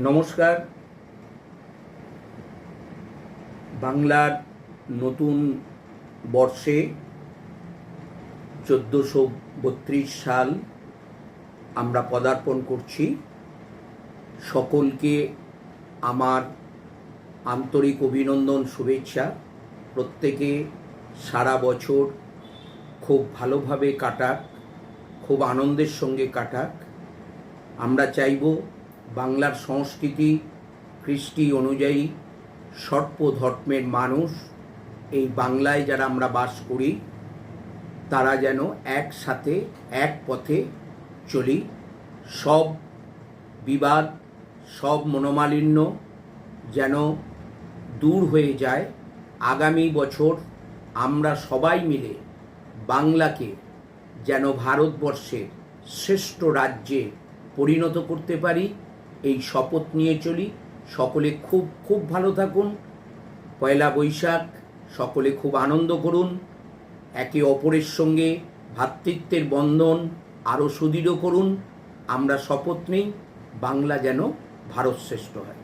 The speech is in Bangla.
নমস্কার। বাংলার নতুন বর্ষে চোদ্দোশো বত্রিশ সাল আমরা পদার্পণ করছি। সকলকে আমার আন্তরিক অভিনন্দন, শুভেচ্ছা। প্রত্যেকে সারা বছর খুব ভালোভাবে কাটাক, খুব আনন্দের সঙ্গে কাটাক। আমরা চাইব বাংলার সংস্কৃতি, কৃষ্টি অনুযায়ী সর্প ধর্মের মানুষ, এই বাংলায় যারা আমরা বাস করি, তারা যেন একসাথে, এক পথে চলি। সব বিবাদ, সব মনোমালিন্য যেন দূর হয়ে যায়। আগামী বছর আমরা সবাই মিলে বাংলাকে যেন ভারতবর্ষের শ্রেষ্ঠ রাজ্যে পরিণত করতে পারি। এই শপথ নিয়ে চলি। সকলে খুব খুব ভালো থাকুন। পয়লা বৈশাখ, সকলে খুব আনন্দ করুন। একে অপরের সঙ্গে ভাতৃত্বের বন্ধন আরও সুদৃঢ় করুন। আমরা শপথ নেই, বাংলা যেন ভারত শ্রেষ্ঠ হয়।